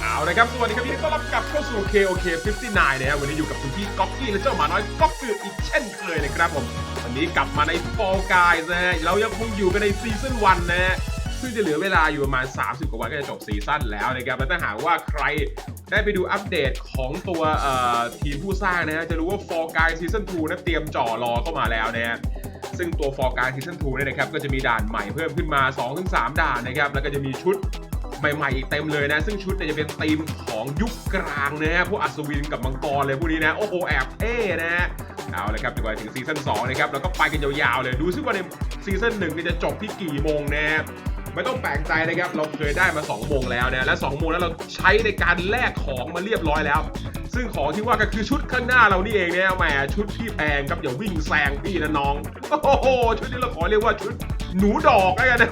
เอาละครับสวัสดีครับยินดีต้อนรับกลับเข้าสู่ KOK 59นะครับวันนี้อยู่กับคุณพี่ก๊อกกี้และเจ้าหมาน้อยก๊อกกืออีกเช่นเคยนะครับผม วันนี้กลับมาใน Fall Guys นะฮะเรายังคงอยู่กันในซีซั่น1นนะฮะซึ่งจะเหลือเวลาอยู่ประมาณ 30 กว่าวันก็จะจบซีซั่นแล้วนะครับและถ้าหากว่าใครได้ไปดูอัปเดตของตัวทีมผู้สร้างนะฮะจะรู้ว่า Fall Guys Season 2นะเตรียมจ่อรอเข้ามาแล้วนะฮะซึ่งตัว Fall Guys Season 2เนี่ยนะครับก็จะมีด่านใหม่เพิ่มขึ้นมา 2-3 ด่านนะครับ แล้วก็จะมีชุด ใหม่ๆอีกเต็มเลยนะ ซึ่งชุดเนี่ยจะเป็นธีมของยุคกลางนะฮะพวกอัศวินกับมังกรเลยพวกนี้นะ โอ้โหแอบเท่นะฮะเอาละครับถึงวันถึงซีซั่น2นะครับแล้วก็ไปกันยาวๆเลยดูซิว่าในซีซั่น1นี่ยจะจบที่กี่โมงนะฮะไม่ต้องแปลกใจนะครับ เราเคยได้มา2โมงแล้วนะและ2โมงแล้วเราใช้ในการแลกของมาเรียบร้อยแล้ว ซึ่งของที่ว่าก็คือชุดข้างหน้าเรานี่เองเนี่ยแหมชุดพี่แพงครับอย่าวิ่งแซงพี่นะน้องโอ้โหชุดนี้เราขอเรียกว่าชุดหนูดอกแล้วกันนะ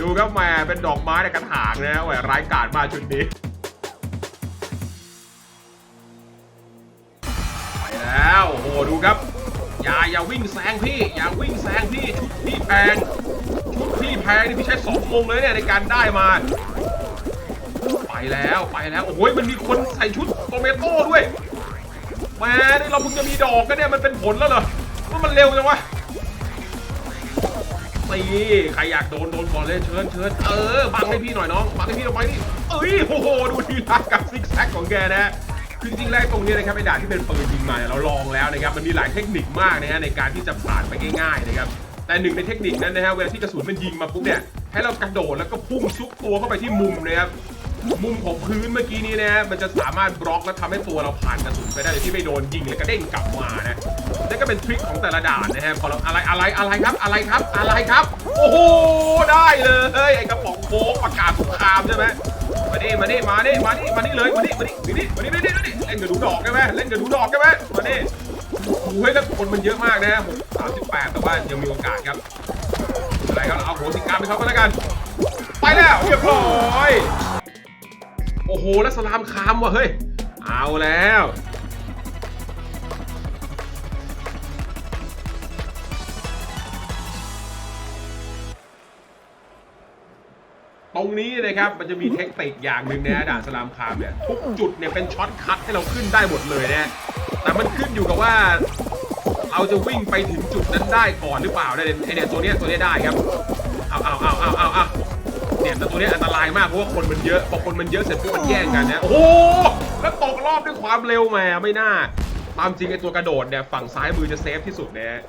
ดูครับแหม่เป็นดอกไม้ในกระถางนะแหมร้ายกาจมากชุดนี้ไปแล้วโอ้โหดูครับ อย่าอย่าวิ่งแซงพี่ อย่าวิ่งแซงพี่ชุดพี่แพงชุดพี่แพงนี่พี่ใช้สองมงเลยเนี่ยในการได้มา ไปแล้วไปแล้วโอ้โหมันมีคนใส่ชุดโตเมโต้ด้วยแหม่นี่เราเพิ่งจะมีดอกกันเนี่ยมันเป็นผลแล้วเหรอว่ามันเร็วจังวะ นี่ใครอยากโดนโดนก่อนเลยเชิญเชิญเออบังให้พี่หน่อยน้องบังให้พี่ลงไปนี่เอ้ยโอ้โหดูทีลากับซิกแซกของแกนะคือจริงๆแล้วตรงนี้นะครับไอ้ด่านที่เป็นปืนยิงมาเนี่ยเราลองแล้วนะครับมันมีหลายเทคนิคมากนะฮะในการที่จะผ่านไปง่ายๆนะครับแต่หนึ่งในเทคนิคนั้นนะฮะเวลาที่กระสุนมันยิงมาปุ๊บเนี่ยให้เรากระโดดแล้วก็พุ่งซุกตัวเข้าไปที่มุมนะครับมุมของพื้นเมื่อกี้นี้นะฮะมันจะสามารถบล็อกและทำให้ตัวเราผ่านกระสุนไปได้โดยที่ไม่โดนยิงแล้วก็เด้งกลับมานะ นั่ก็เป็นทริคของแต่ละด่านนะฮะพอเราอะไรอะไรอะไรครับอะไรครับอะไรครับ โอ้โหได้เลยไอ้กระป๋องโค้กประกาศสงครามใช่ไหมมาดิมาดิมาดิมาดิมาดิเลยมาดิมาดิมาดิมาดิมาดิมาดิเล่นกับดูดอกใช่ไหมเล่นกับดูดอกใช่ไหมมาดิโอ้โหเฮ้ยแล้วคนมันเยอะมากนะฮะผมสามสิบแปดแต่ว่ายังมีโอกาสครับอะไรครับเอาโหสิกรรไปเขาก็แล้วกัน ไปแล้วเรียบร้อยโอ้โหแล้วสลามคามว่ะเฮ้ยเอาแล้ว ตรงนี้นะครับมันจะมีเทคนิคอย่างหนึ่งนะด่านสลามคามเนี่ยทุกจุดเนี่ยเป็นช็อตคัทให้เราขึ้นได้หมดเลยนะแต่มันขึ้นอยู่กับว่าเราจะวิ่งไปถึงจุดนั้นได้ก่อนหรือเปล่าเนี่ยไอเนี่ยตัวเนี้ยตัวเนี้ยได้ครับเอาเอาเอาเอาเอาเอาเนี่ยแต่ตัวเนี้ยอันตรายมากเพราะว่าคนมันเยอะพอคนมันเยอะเสร็จปุ๊บมันแย่งกันนะโอ้โหแล้วตกรอบด้วยความเร็วแหมไม่น่าตามจริงไอตัวกระโดดเนี่ยฝั่งซ้ายมือจะเซฟที่สุดนะ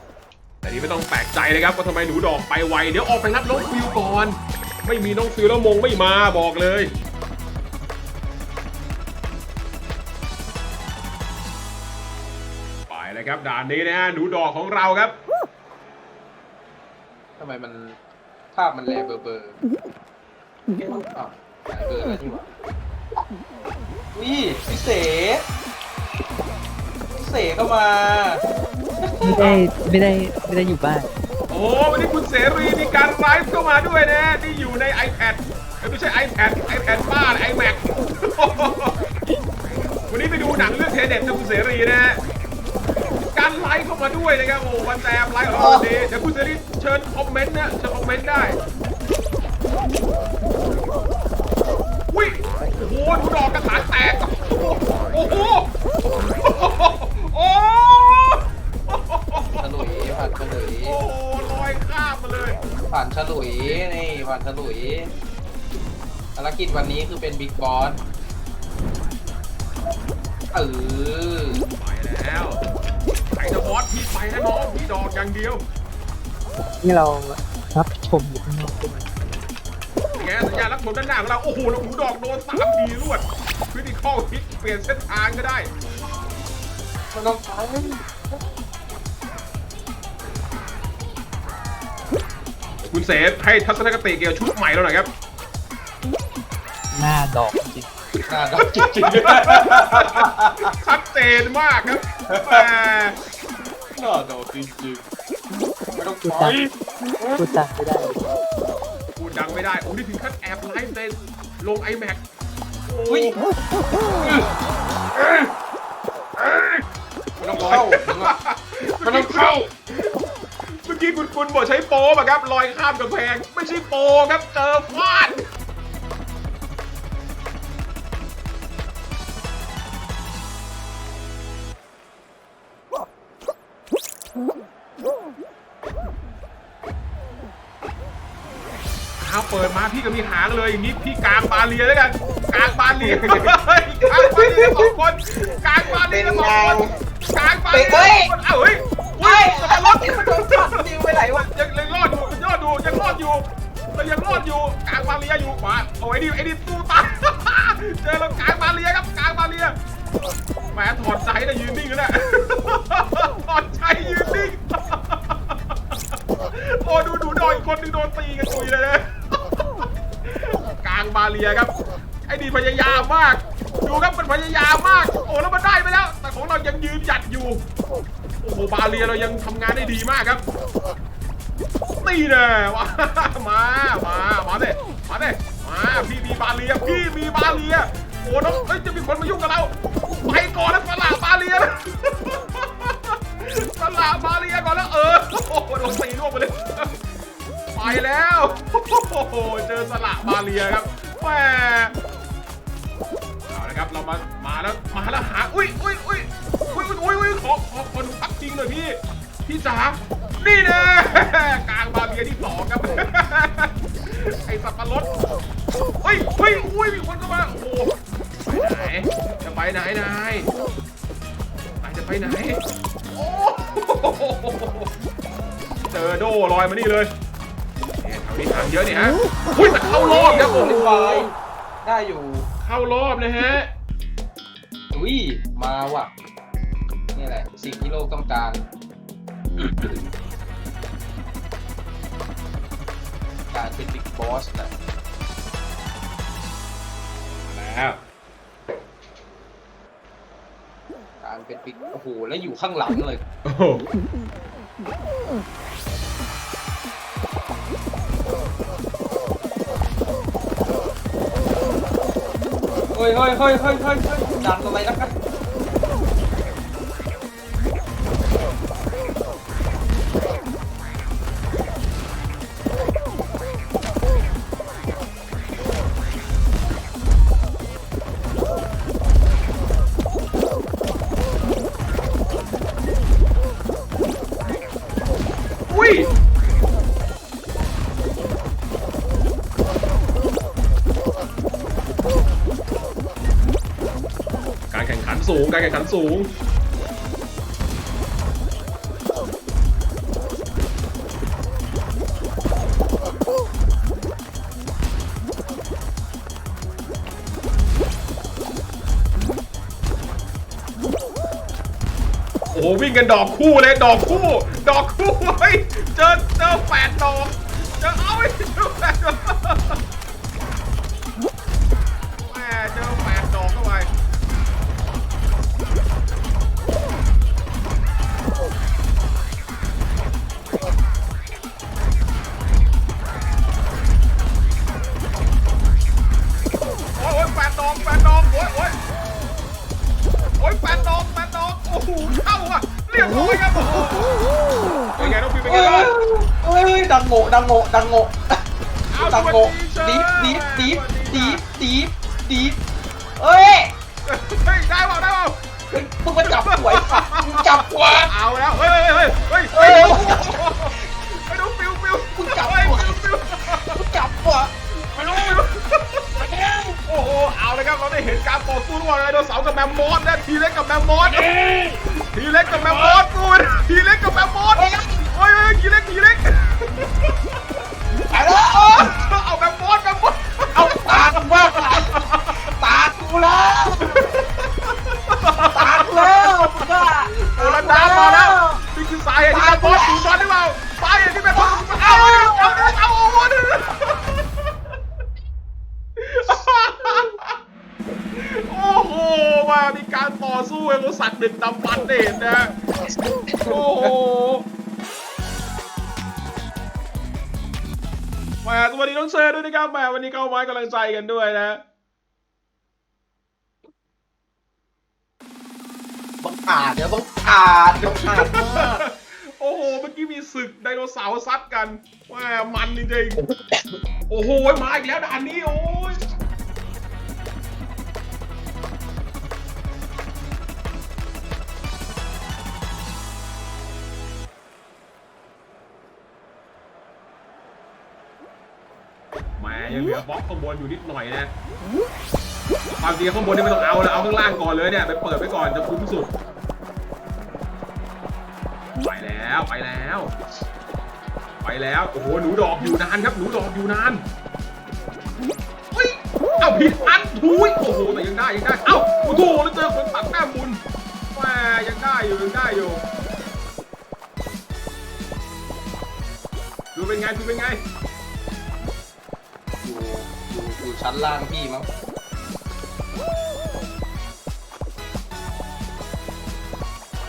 แต่นี่ไม่ต้องแปลกใจนะครับว่าทำไมหนูดอกไปไวเดี๋ยวออกไปรับน้องฟิวก่อน ไม่มีน้องฟิวแล้วมงไม่มาบอกเลยไปเลยครับด่านนี้นะฮะหนูดอกของเราครับทำไมมันภาพมันแลเบอร์เบอร์เอ๊ะอ้าวหายเบอร์แล้วนี่หว่านี่พี่เสพี่เสก็มา ไม่ได้ไม่ได้ไม่ได้อยู่บ้านโอ้วันนี้คุณเสรีมีการไลฟ์เข้ามาด้วยนะที่อยู่ใน iPad ไม่ใช่ iPad iPad บ้าน iMac วันนี้ไปดูหนังเรื่องเทเด็ดนะคุณเสรีนะฮะการไลฟ์เข้ามาด้วยนะครับโอ้วันแซมไลฟ์ของเราวันนี้เดี๋ยวคุณเสรีเชิญคอมเมนต์นะเชิญคอมเมนต์ได้อุ้ยโอ้โหดูดอกกระถางแตกโอ้โห นี่ผ่านฉลุยภารกิจวันนี้คือเป็นบิ๊กบอสเออไปแล้วไอ้เดอะบอสพี่ไปนะน้องพี่ดอกอย่างเดียวที่เรารับชมอยู่ข้างนอกด้วยแกสัญญารับชมด้านหน้าของเรา โอ้โหแล้วหูดอกโดนสามทีรวดคริติคอลฮิตเปลี่ยนเส้นทางก็ได้มันต้องใช้ คุณเสฟให้ทัศนคติเกี่ยวกับชุดใหม่เราหน่อยครับหน้าดอกจริงหน้าดอกจริงชัดเจนมากครับแหมๆหน้าดอกจริงๆไม่ต้องพูดใช้ดังพูดดังไม่ได้พูดดังไม่ได้โอ้นี่ถึงขั้นแอบไลฟ์ในลง iMac อุ้ยไม่ต้องเข้ามันต้องเข้าเมื่อ กี้คุณคุณบอกใช้โป๊ะครับลอยข้ามกำแพง ไม่ใช่โป๊ครับเจอฟาดเปิดมาพี่ก็มีหางเลยอย่างนี้พี่กลางบาเลียแล้วกันกลางบาเลียกลางบาเลียสองคนกลางบาเลียสองคนกลางบาเลียสองคนเอ้าเฮ้ยเฮ้ยมันรถ ไหนวะยังยังรอดอยู่ยังรอดอยู่ยังรอดอยู่เรายังรอดอยู่กลางบาเลียอยู่ขวาโอ้ยไอ้นี่ไอ้นี่สู้ตายเจอแล้วกลางบาเลียครับกลางบาเลียแหมถอดใจนะยืนนิ่งแล้วเนี่ยถอดใจยืนนิ่งโอ้ดูดูดอยคนนึงโดนตีกันตุยเลยนะกลางบาเลียครับ ไอ้นี่พยายามมาก ดูครับมันพยายามมาก โอ้แล้วมันได้ไปแล้ว แต่ของเรายังยืนหยัดอยู่ โอ้โหบาเลียเรายังทำงานได้ดีมากครับนี่แน่มามา มา มาเด้มาเด้มาพี่มีบาเลียพี่มีบาเลียโอ้น้องเอ้ยจะมีคนมายุ่งกับเราไปก่อนแล้วสละบาเลียนะสละบาเลียก่อนแล้วเออโอ้โหโดนตีร่วงไปเลยไปแล้วโอ้โหเจอสละบาเลียครับแหม เอาละครับเรามามาแล้วมาแล้วหาอุ้ยอุ้ยอุ้ยอุ้ยอุ้ยอุ้ยขอขอคนพักจริงหน่อยพี่พี่จ๋านี่น่กลางบาเลียที่สองครับไอสับปะรดเฮ้ยเฮ้ยอุ้ยมีคนเข้ามาโอ้ไปไหนจะไปไหนนายนายจะไปไหนโอ้เจอโดลอยมานี่เลยเนี่ยแถวนี้ทางเยอะเนี่ยฮะอุ้ยแต่เข้ารอบครับโอ้โหไฟได้อยู่ เข้ารอบนะฮะ อุ้ย มาว่ะ นี่แหละ สิ่งที่โลกต้องการ การเป็นบิ๊กบอสนะแล้ว การเป็นบิ๊กโอ้โห แล้วอยู่ข้างหลังเลย โอ้โห เฮ้ยเฮ้ยเฮ้ยเฮ้ยเฮ้ยดันอะไรแล้วกัน สูง การแข่งขันสูง โอ้โหวิ่งกันดอกคู่เลย ดอกคู่ ดอกคู่เฮ้ยเจอเจอแฝดดอก เจอเอาไว้เจอแฝดดอก ดังโง่ดังโง่ดังโง่เอาดังสวัสโง่ดีดีเชิฟญดีฟดีฟดีฟดีฟเฮ้ยเฮ้ยได้เปล่าได้เปล่าเฮ้ยมึงมาจับหวยสัตว์มึงจับหัวเอาแล้วเฮ้ยเฮ้ยเฮ้ยเฮ้เฮ้ยยไปดูฟิวฟิวมึงจับเฮ้ยหัวฟิวฟิวมึงจับหัวไปดูฟิวโอ้โหเอาเลยครับเราได้เห็นการต่อสู้ระหว่างไดโนเสาร์กับแมมมอสนะทีเล็กกับแมมมอสทีเล็กกับแมมมอสสู้นะทีเล็กกับแมมมอสเฮ้ยเฮ้ยทีเล็กทีเล็ก ไปแล้ว เอาแมมมอสแมมมอสเอาตากันว่าตากูแล้วตากูแล้วมึงก็โอรันดามาแล้วนี่คือสาเหตุที่แมมมอสถูกช็อตหรือเปล่าสาเหตุที่แมมมอสเอาเอาเอาเอาโอ้โหโอ้โหมามีการต่อสู้กับสัตว์ดึกดำบรรพ์เด่นนะโอ้โห มาสวัสดีน้องเชยด้วยนะครับแหมาวันนี้เข้ามาให้กำลังใจกันด้วยนะบังอาจเดี๋ยวบังอาจบังอาจมากโอ้โหเมื่อกี้มีศึกไดโนเสาร์ซัดกันแหมามันจริงๆโอ้โหมาอีกแล้วด่านนี้โอ้ ยังเหลือบล็อกข้างบนอยู่นิดหน่อยนะความจริงข้างบนนี่ไม่ต้องเอาแล้วเอาข้างล่างก่อนเลยเนี่ยไปเปิดไว้ก่อนจะคุ้มสุด ไปแล้วไปแล้ว ไปแล้วโอ้โหหนูดอกอยู่นานครับหนูดอกอยู่นานเฮ้ยเอาผิดอันทุยโอ้โหแต่ยังได้ยังได้เอ้าโอ้โหแล้วเจอคนตัดแต้มบุญแหมยังได้อยู่ยังได้อยู่ดูเป็นไงดูเป็นไง ชั้นล่างพี่มั้ง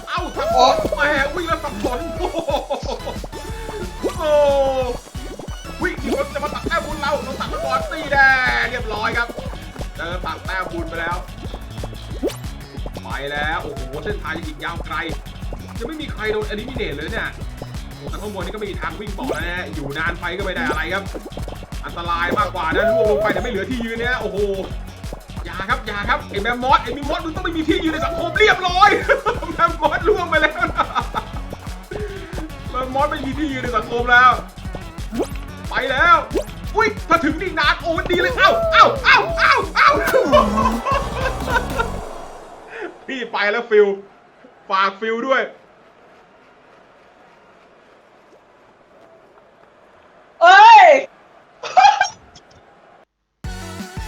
เอ้าทับสนแหมวิ่งแล้วสับสนโอ้โหโอ้โหวิ่งที่คนจะมาตัดแต้มบุญเราเราตัดมาก่อนตีแดงเรียบร้อยครับเจอตัดแต้มบุญไปแล้วไปแล้วโอ้โหเส้นทางยังอีกยาวไกลยังไม่มีใครโดนอลิมิเนตเลยเนี่ยแต่ข้างบนนี่ก็ไม่มีทางวิ่งต่อแล้วนะฮะอยู่นานไปก็ไม่ได้อะไรครับ อันตรายมากกว่านะล่วงลงไปแต่ไม่เหลือที่ยืนเนี่ยโอ้โหอย่าครับอย่าครับไอ้แมมมอสไอ้มิมอสมึงต้องไม่มีที่ยืนในสังคมเรียบร้อยแมมมอสล่วงไปแล้วนะแมมมอสไม่มีที่ยืนในสังคมแล้ว ไปแล้ว อุ้ยถ้าถึงนี่นานโอ้ดีเลยเอ้าเอ้าเอ้าเอ้าเอ้าพี่ไปแล้วฟิลฝากฟิลด้วย เอ้ย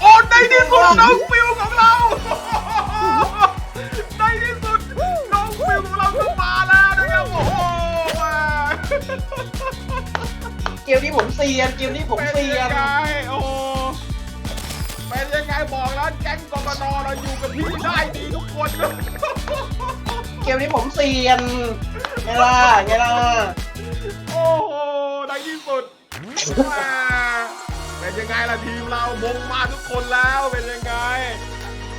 โอ้ใน ที่สุดน้องฟิลของเราในที่สุดน้องฟิลของเราก็มาแล้วนะครับโอ้โหมาเกมนี้ผมเซียนเกมนี้ผมเป็นเซียยันงไงโอ้โหเป็นยังไงบอกแล้วแก๊งกบนเราอยู่กับพี่ได้ดีทุกคนเลยเกมนี้ผมเซียนไงล่ะไงล่ะโอ้โหในที่สุดแหม่ เป็นยังไงล่ะทีมเรามงมาทุกคนแล้วเป็นยังไง